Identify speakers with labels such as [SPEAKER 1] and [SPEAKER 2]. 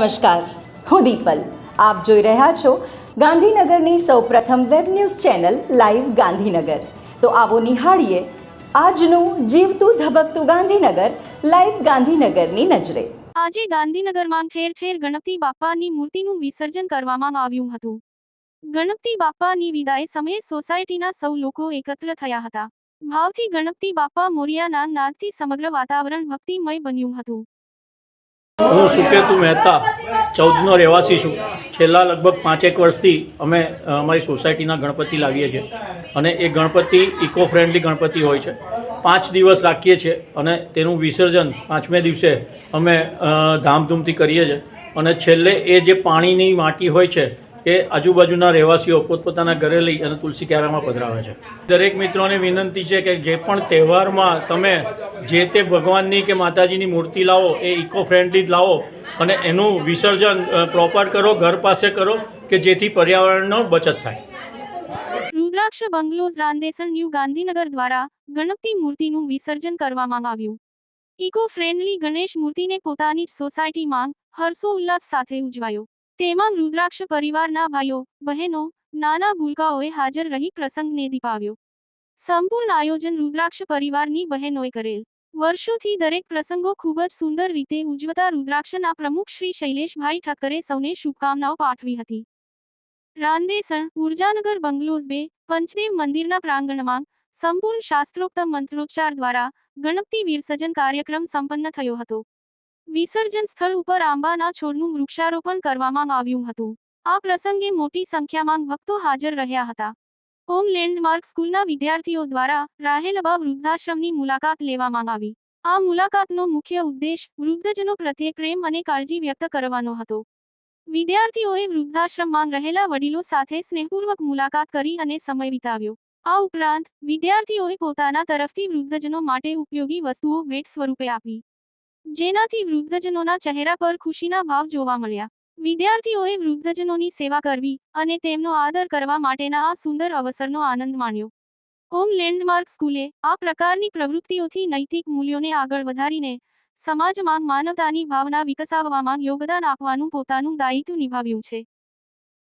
[SPEAKER 1] નમસ્કાર, હું દીપલ. આપ જોઈ રહ્યા છો ગાંધીનગરની સૌપ્રથમ web news channel live Gandhinagar. તો આવો નિહાળીએ આજનું જીવતું ધબકતું ગાંધીનગર, લાઈવ ગાંધીનગરની નજરે.
[SPEAKER 2] આજે ગાંધીનગરમાં ઠેર ઠેર ગણપતિ બાપાની મૂર્તિનું વિસર્જન કરવામાં આવ્યું હતું. ગણપતિ બાપ્પાની વિદાય સમયે સોસાયટીના સૌ લોકો એકત્ર થયા હતા. ભાવથી ગણપતિ બાપા મોરિયાના નાદથી સમગ્ર વાતાવરણ ભક્તિમય બન્યું હતું.
[SPEAKER 3] હું સુકેતુ મહેતા, ચૌદનો રહેવાસી છું. છેલ્લા લગભગ પાંચેક વર્ષથી અમે અમારી સોસાયટીના ગણપતિ લાવીએ છીએ. અને એ ગણપતિ ઇકો ફ્રેન્ડલી ગણપતિ હોય છે. પાંચ દિવસ રાખીએ છીએ અને તેનું વિસર્જન પાંચમે દિવસે અમે ધામધૂમથી કરીએ છીએ. અને છેલ્લે એ જે પાણીની માટી હોય છે એ આજુબાજુના રહેવાસીઓ પોતપોતાના ઘરે લઈ અને તુલસી ક્યારામાં પધરાવે છે. દરેક મિત્રોને વિનંતી છે કે જે પણ તહેવારમાં તમે જે તે ભગવાનની કે માતાજીની મૂર્તિ લાવો, એ ઇકો ફ્રેન્ડલી જ લાવો અને એનું વિસર્જન પ્રોપર કરો, ઘર પાસે કરો કે જેથી પર્યાવરણનો બચત થાય.
[SPEAKER 2] રુદ્રાક્ષ બંગલોઝ રાંદેસણ ન્યૂ ગાંધીનગર દ્વારા ગણપતિ મૂર્તિનું વિસર્જન કરવામાં આવ્યું. ઇકો ફ્રેન્ડલી ગણેશ મૂર્તિને પોતાની સોસાયટીમાં હર્ષો ઉલ્લાસ સાથે ઉજવાયો. તેમાં રુદ્રાક્ષ પરિવારના ભાઈઓ, બહેનો, નાના ભૂલકાઓએ હાજર રહી પ્રસંગને દીપાવ્યો. સંપૂર્ણ આયોજન રુદ્રાક્ષ પરિવારની બહેનોએ કરેલ. વર્ષોથી દરેક પ્રસંગો ખૂબ જ સુંદર રીતે ઉજવતા રુદ્રાક્ષના પ્રમુખ શ્રી શૈલેષભાઈ ઠક્કરે સૌને શુભકામનાઓ પાઠવી હતી. રાંદેસણ, ઉર્જાનગર બંગલોઝ બે, પંચદેવ મંદિરના પ્રાંગણમાં સંપૂર્ણ શાસ્ત્રોક્ત મંત્રોચ્ચાર દ્વારા ગણપતિ વિસર્જન કાર્યક્રમ સંપન્ન થયો હતો. વિસર્જન સ્થળ ઉપર આંબાના છોડનું વૃક્ષારોપણ કરવામાં આવ્યું હતું. આ પ્રસંગે મોટી સંખ્યામાં ભક્તો હાજર રહ્યા હતા. હોમ લેન્ડમાર્ક સ્કૂલના વિદ્યાર્થીઓ દ્વારા રાહેલબા વૃદ્ધાશ્રમની મુલાકાત લેવામાં આવી. આ મુલાકાતનો મુખ્ય ઉદ્દેશ વૃદ્ધજનો પ્રત્યે પ્રેમ અને કાળજી વ્યક્ત કરવાનો હતો. વિદ્યાર્થીઓએ વૃદ્ધાશ્રમમાં રહેલા વડીલો સાથે સ્નેહપૂર્વક મુલાકાત કરી અને સમય વિતાવ્યો. આ ઉપરાંત, વિદ્યાર્થીઓએ પોતાના તરફથી વૃદ્ધજનો માટે ઉપયોગી વસ્તુઓ ભેટ સ્વરૂપે આપી. જેનાથી વૃદ્ધજનોના ચહેરા પર ખુશીના ભાવ જોવા મળ્યા. વિદ્યાર્થીઓએ વૃદ્ધજનોની સેવા કરવી અને તેમનો આદર કરવા માટેના આ સુંદર અવસરનો આનંદ માણ્યો. હોમ લેન્ડમાર્ક સ્કૂલે આ પ્રકારની પ્રવૃત્તિઓથી નૈતિક મૂલ્યોને આગળ વધારીને સમાજમાં માનવતાની ભાવના વિકસાવવામાં યોગદાન આપવાનું પોતાનું દાયિત્વ નિભાવ્યું છે.